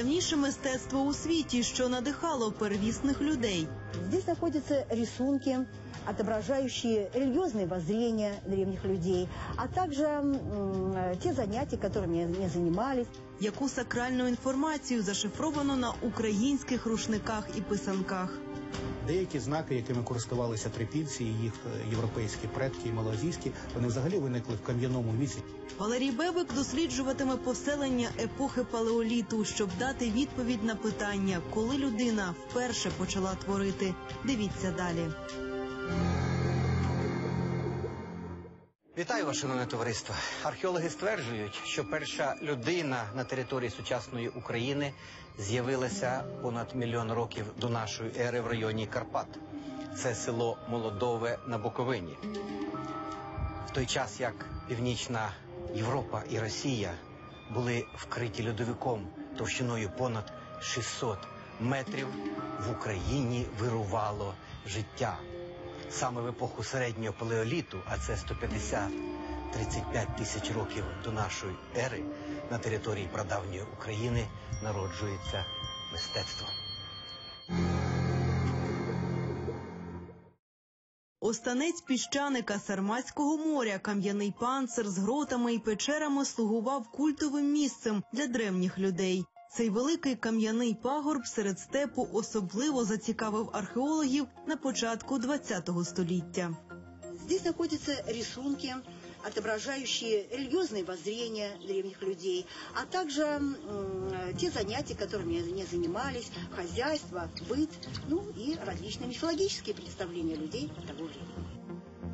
найдавніше мистецтво у світі, що надихало первісних людей. Здесь находятся рисунки, отображающие религиозные воззрения древних людей, а также м, э, те занятия, которыми они занимались. Яку сакральну інформацію зашифровано на українських рушниках і писанках. Деякі знаки, якими користувалися трипільці, і їх е, європейські предки і малазійські, вони взагалі виникли в кам'яному віці. Валерій Бебик досліджуватиме поселення епохи палеоліту, щоб дати відповідь на питання, коли людина вперше почала творити. Дивіться далі. Вітаю вас, шановне товариство. Археологи стверджують, що перша людина на території сучасної України з'явилася понад мільйон років до нашої ери в районі Карпат. Це село Молодове на Буковині. В той час як Північна Європа і Росія були вкриті льодовиком товщиною понад 600 метрів, в Україні вирувало життя. Саме в епоху середнього палеоліту, а це 150-35 тисяч років до нашої ери, на території прадавньої України народжується мистецтво. Останець піщаника Сарматського моря, кам'яний панцир з гротами і печерами слугував культовим місцем для древніх людей. Цей великий кам'яний пагорб серед степу особливо зацікавив археологів на початку ХХ століття. Здесь находятся рисунки, отображающие религиозные воззрения древних людей, а также м, э, те занятия, которыми они занимались, хозяйство, быт, ну и различные мифологические представления людей того времени.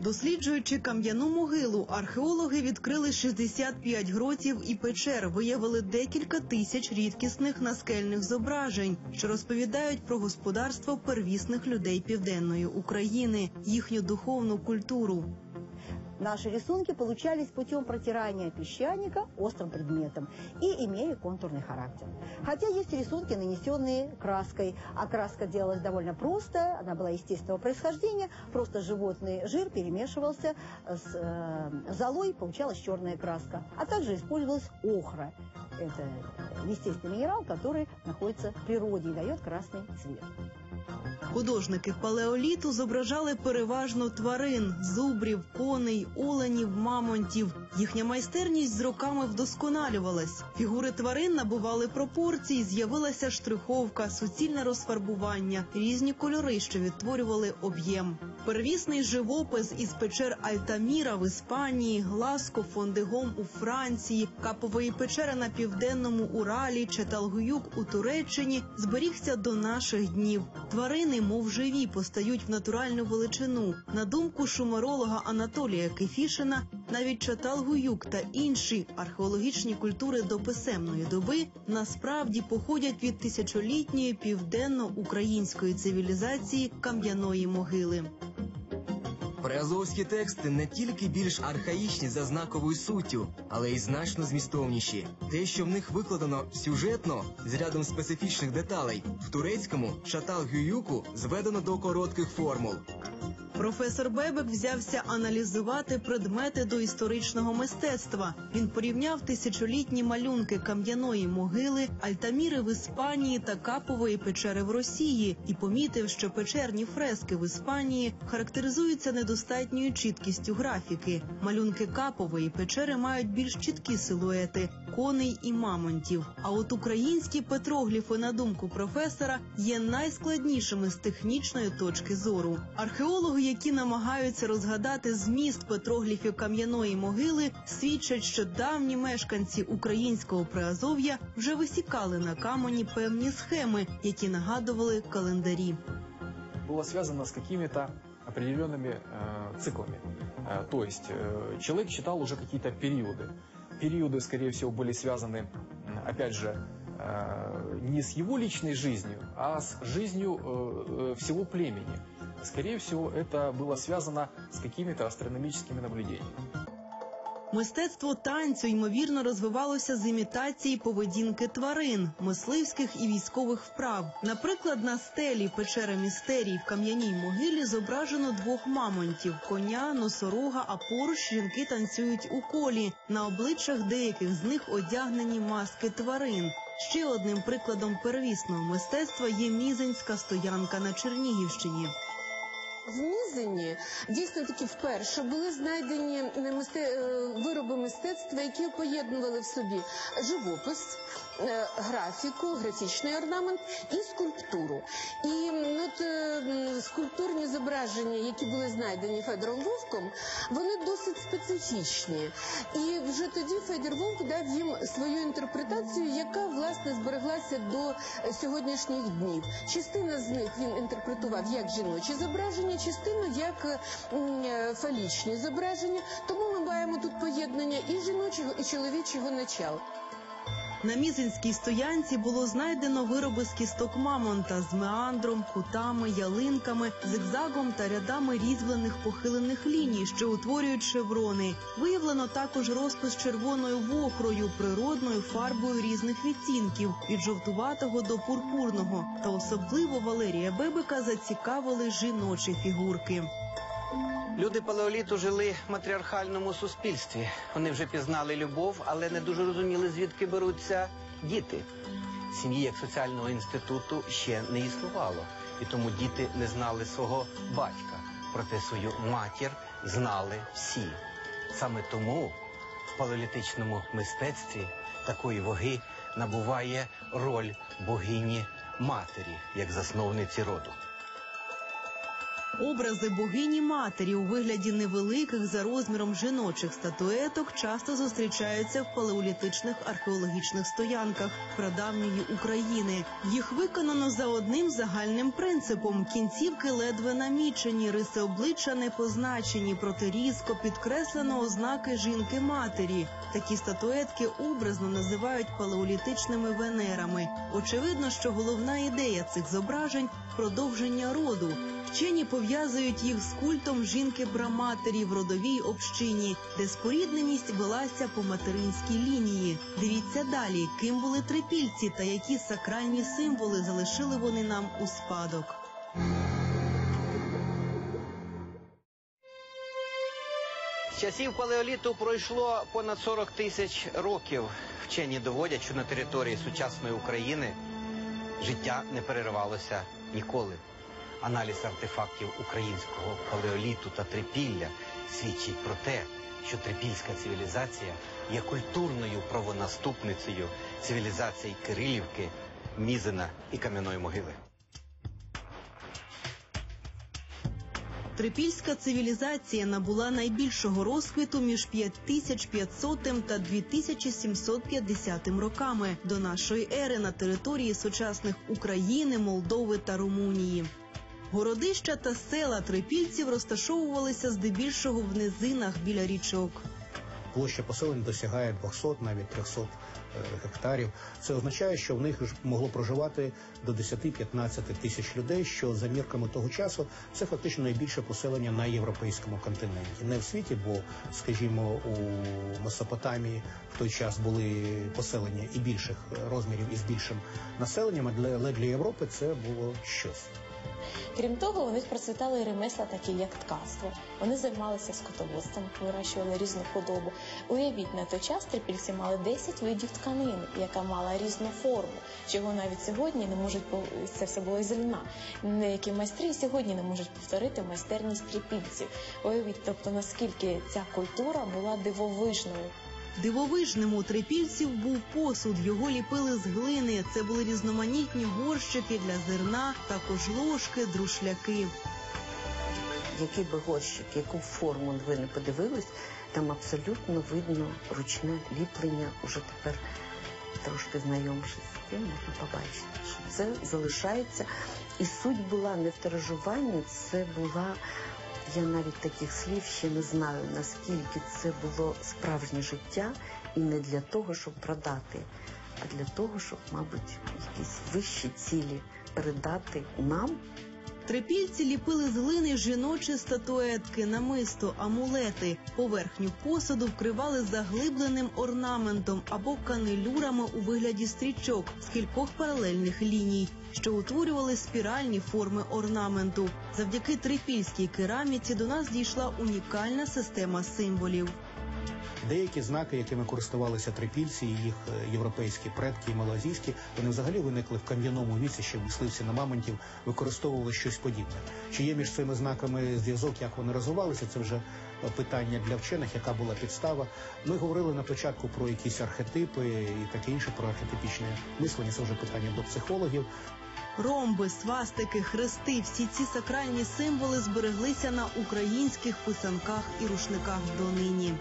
Досліджуючи кам'яну могилу, археологи відкрили 65 гротів і печер, виявили декілька тисяч рідкісних наскельних зображень, що розповідають про господарство первісних людей південної України, їхню духовну культуру. Наши рисунки получались путем протирания песчаника острым предметом и имели контурный характер. Хотя есть рисунки, нанесенные краской, а краска делалась довольно просто, она была естественного происхождения, просто животный жир перемешивался с э, золой, получалась черная краска, а также использовалась охра. Это естественный минерал, который находится в природе и дает красный цвет. Художники палеоліту зображали переважно тварин, зубрів, коней, оленів, мамонтів. Їхня майстерність з роками вдосконалювалась. Фігури тварин набували пропорції, з'явилася штриховка, суцільне розфарбування, різні кольори, що відтворювали об'єм. Первісний живопис із печер Альтаміра в Іспанії, Гласко, Фондегом у Франції, Капової печери на південному Уралі, Четалгуюк у Туреччині зберігся до наших днів. Тварини, мов живі, постають в натуральну величину. На думку шумеролога Анатолія Кефішина, навіть Чаталгуюк та інші археологічні культури дописемної доби насправді походять від тисячолітньої південно-української цивілізації кам'яної могили. Приазовські тексти не тільки більш архаїчні за знаковою суттю, але й значно змістовніші. Те, що в них викладено сюжетно з рядом специфічних деталей, в турецькому шатал гююку зведено до коротких формул. Професор Бебек взявся аналізувати предмети доісторичного мистецтва. Він порівняв тисячолітні малюнки кам'яної могили, альтаміри в Іспанії та капової печери в Росії і помітив, що печерні фрески в Іспанії характеризуються недостатньою чіткістю графіки. Малюнки капової печери мають більш чіткі силуети коней і мамонтів. А от українські петрогліфи, на думку професора, є найскладнішими з технічної точки зору. Археологи, які намагаються розгадати зміст петрогліфів кам'яної могили, свідчать, що давні мешканці українського приазов'я вже висікали на камені певні схеми, які нагадували календарі. было связано с какими-то определенными э, циклами. Э, то есть э, человек читал уже какие-то периоды. Периоды, скорее всего, были связаны, м, опять же, э, не с его личной жизнью, а с жизнью э, э, всего племени. Скорее всего, это было связано с какими-то астрономическими наблюдениями. Мистецтво танцю ймовірно розвивалося з імітації поведінки тварин, мисливських і військових вправ. Наприклад, на стелі печери містерій в кам'яній могилі зображено двох мамонтів коня, носорога, а поруч жінки танцюють у колі. На обличчях деяких з них одягнені маски тварин. Ще одним прикладом первісного мистецтва є мізинська стоянка на Чернігівщині. В дійсно таки вперше були знайдені мисте... вироби мистецтва, які поєднували в собі живопис, графіку, графічний орнамент і скульптуру. І от, е, скульптурні зображення, які були знайдені Федором Вовком, вони досить специфічні. І вже тоді Федір Вовк дав їм свою інтерпретацію, яка власне збереглася до е, сьогоднішніх днів. Частина з них він інтерпретував як жіночі зображення, частину як е, е, фалічні зображення. Тому ми маємо тут поєднання і жіночого, і чоловічого начал. На мізинській стоянці було знайдено вироби з кісток мамонта з меандром, кутами, ялинками, зигзагом та рядами різьблених похилених ліній, що утворюють шеврони. Виявлено також розпис червоною вохрою, природною фарбою різних відтінків від жовтуватого до пурпурного. Та особливо Валерія Бебика зацікавили жіночі фігурки. Люди палеоліту жили в матріархальному суспільстві. Вони вже пізнали любов, але не дуже розуміли, звідки беруться діти. Сім'ї як соціального інституту ще не існувало, і тому діти не знали свого батька. Проте свою матір знали всі. Саме тому в палеолітичному мистецтві такої ваги набуває роль богині матері як засновниці роду. Образи богині матері у вигляді невеликих за розміром жіночих статуеток часто зустрічаються в палеолітичних археологічних стоянках прадавньої України. Їх виконано за одним загальним принципом: кінцівки ледве намічені, риси обличчя не позначені, проте різко підкреслено ознаки жінки матері. Такі статуетки образно називають палеолітичними венерами. Очевидно, що головна ідея цих зображень продовження роду. Вчені пов'язують їх з культом жінки браматері в родовій общині, де спорідненість велася по материнській лінії. Дивіться далі, ким були трипільці та які сакральні символи залишили вони нам у спадок. З часів палеоліту пройшло понад 40 тисяч років. Вчені доводять, що на території сучасної України життя не переривалося ніколи. Аналіз артефактів українського палеоліту та трипілля свідчить про те, що трипільська цивілізація є культурною правонаступницею цивілізацій Кирилівки, Мізина і Кам'яної могили. Трипільська цивілізація набула найбільшого розквіту між 5500 та 2750 роками до нашої ери на території сучасних України, Молдови та Румунії. Городища та села трипільців розташовувалися здебільшого в низинах біля річок. Площа поселень досягає 200, навіть 300 е, гектарів. Це означає, що в них могло проживати до 10-15 тисяч людей, що за мірками того часу це фактично найбільше поселення на європейському континенті. Не в світі, бо, скажімо, у Месопотамії в той час були поселення і більших розмірів і з більшим населенням, але для Європи це було щось. Крім того, у них процвітали ремесла, такі як ткацтво. Вони займалися скотоводством, вирощували різну худобу. Уявіть, на той час трипільці мали 10 видів тканин, яка мала різну форму, чого навіть сьогодні не можуть це все було із льна. Деякі майстри сьогодні не можуть повторити майстерність трипільців. Уявіть, тобто наскільки ця культура була дивовижною. Дивовижним у трипільців був посуд. Його ліпили з глини. Це були різноманітні горщики для зерна, також ложки, друшляки. Який би горщик, яку форму ви не подивились, там абсолютно видно ручне ліплення. Уже тепер трошки знайомившись з тим, можна побачити, що це залишається. І суть була не в тиражуванні, це була. Я навіть таких слів ще не знаю, наскільки це було справжнє життя, і не для того, щоб продати, а для того, щоб, мабуть, якісь вищі цілі передати нам Трипільці ліпили з глини жіночі статуетки, намисто, амулети. Поверхню посуду вкривали заглибленим орнаментом або канелюрами у вигляді стрічок з кількох паралельних ліній, що утворювали спіральні форми орнаменту. Завдяки трипільській кераміці до нас дійшла унікальна система символів. Деякі знаки, якими користувалися трипільці, і їх е, європейські предки і малазійські, вони взагалі виникли в кам'яному віці, ще мисливці на мамонтів використовували щось подібне. Чи є між цими знаками зв'язок, як вони розвивалися? Це вже е, питання для вчених, яка була підстава. Ми говорили на початку про якісь архетипи і таке інше, про архетипічне мислення. Це вже питання до психологів. Ромби, свастики, хрести всі ці сакральні символи збереглися на українських писанках і рушниках донині.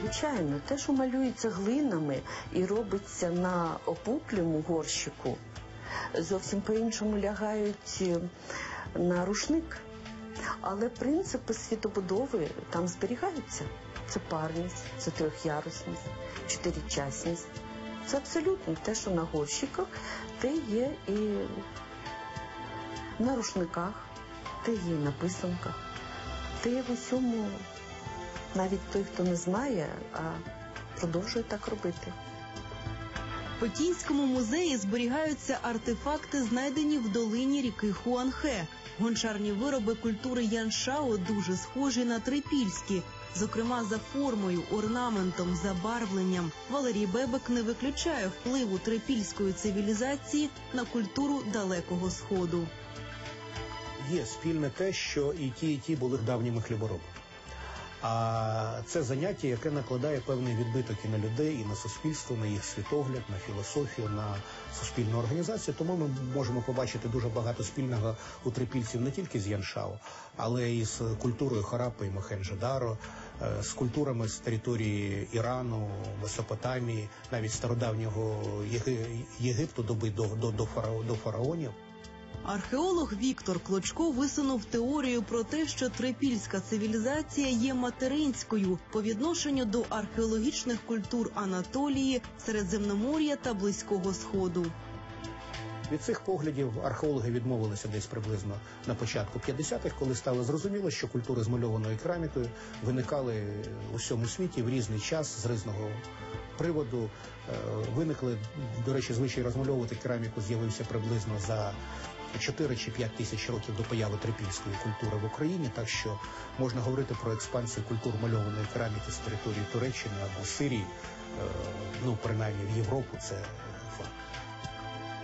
Звичайно, те, що малюється глинами і робиться на опуклому горщику, зовсім по-іншому лягають е, на рушник. Але принципи світобудови там зберігаються. Це парність, це трьохярусність, чотиричасність. Це абсолютно те, що на горщиках, те є і на рушниках, те є на писанках, те є в усьому навіть той, хто не знає, а продовжує так робити. В Пекінському музеї зберігаються артефакти, знайдені в долині ріки Хуанхе. Гончарні вироби культури Яншао дуже схожі на трипільські, зокрема за формою, орнаментом, забарвленням. Валерій Бебек не виключає впливу трипільської цивілізації на культуру далекого сходу. Є спільне те, що і ті, і ті були давніми хліборобами. А це заняття, яке накладає певний відбиток і на людей, і на суспільство, на їх світогляд, на філософію, на суспільну організацію. Тому ми можемо побачити дуже багато спільного у трипільців не тільки з Яншао, але і з культурою Харапи і Мохенджо-Даро, е, з культурами з території Ірану, Месопотамії, навіть стародавнього Єгипту доби до, до, до, до фараонів. Археолог Віктор Клочко висунув теорію про те, що трипільська цивілізація є материнською по відношенню до археологічних культур Анатолії, Середземномор'я та Близького Сходу. Від цих поглядів археологи відмовилися десь приблизно на початку 50-х, коли стало зрозуміло, що культури з мальованою керамікою виникали у всьому світі в різний час з різного приводу. Е, Виникли, до речі, звичай розмальовувати кераміку з'явився приблизно за 4 чи 5 тисяч років до появи трипільської культури в Україні, так що можна говорити про експансію культур мальованої кераміки з території Туреччини або Сирії, е, ну принаймні в Європу це факт.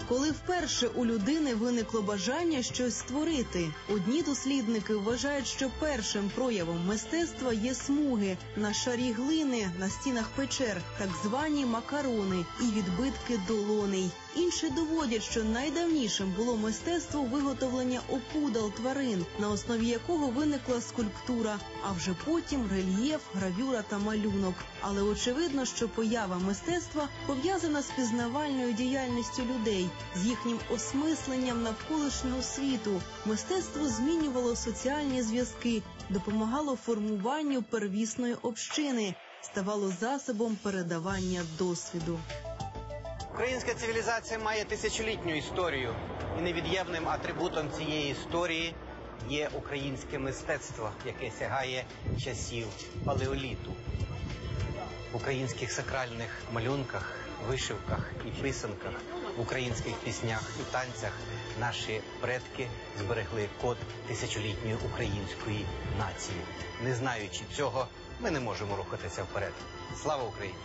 Коли вперше у людини виникло бажання щось створити, одні дослідники вважають, що першим проявом мистецтва є смуги на шарі глини на стінах печер, так звані макарони і відбитки долоней. Інші доводять, що найдавнішим було мистецтво виготовлення опудал тварин, на основі якого виникла скульптура, а вже потім рельєф, гравюра та малюнок. Але очевидно, що поява мистецтва пов'язана з пізнавальною діяльністю людей, з їхнім осмисленням навколишнього світу. Мистецтво змінювало соціальні зв'язки, допомагало формуванню первісної общини, ставало засобом передавання досвіду. Українська цивілізація має тисячолітню історію, і невід'ємним атрибутом цієї історії є українське мистецтво, яке сягає часів палеоліту. В українських сакральних малюнках, вишивках і писанках, в українських піснях і танцях наші предки зберегли код тисячолітньої української нації. Не знаючи цього, ми не можемо рухатися вперед. Слава Україні!